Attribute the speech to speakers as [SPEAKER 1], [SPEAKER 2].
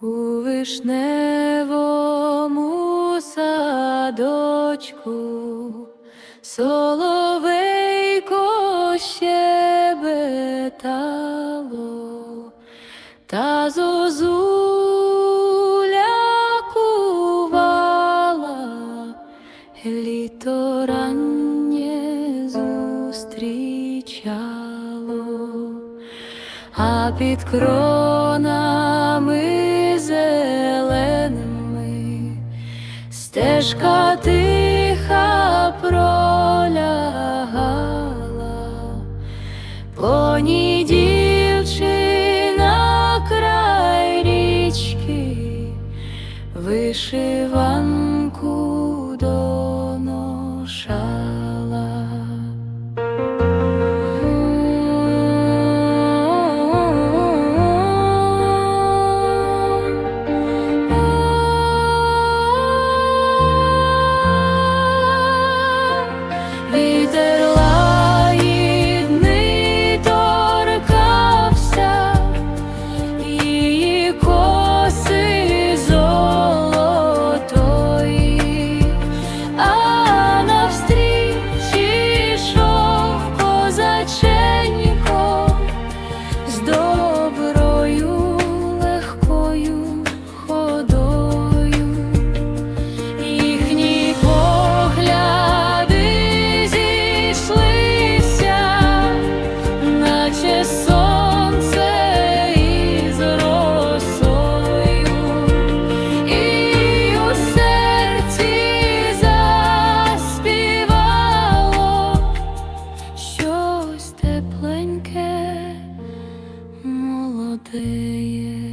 [SPEAKER 1] У вишневому садочку соловейко щебетало, та зозуля кувала, літо раннє зустрічало. А під стежка тиха пролягала, по ній молодеє.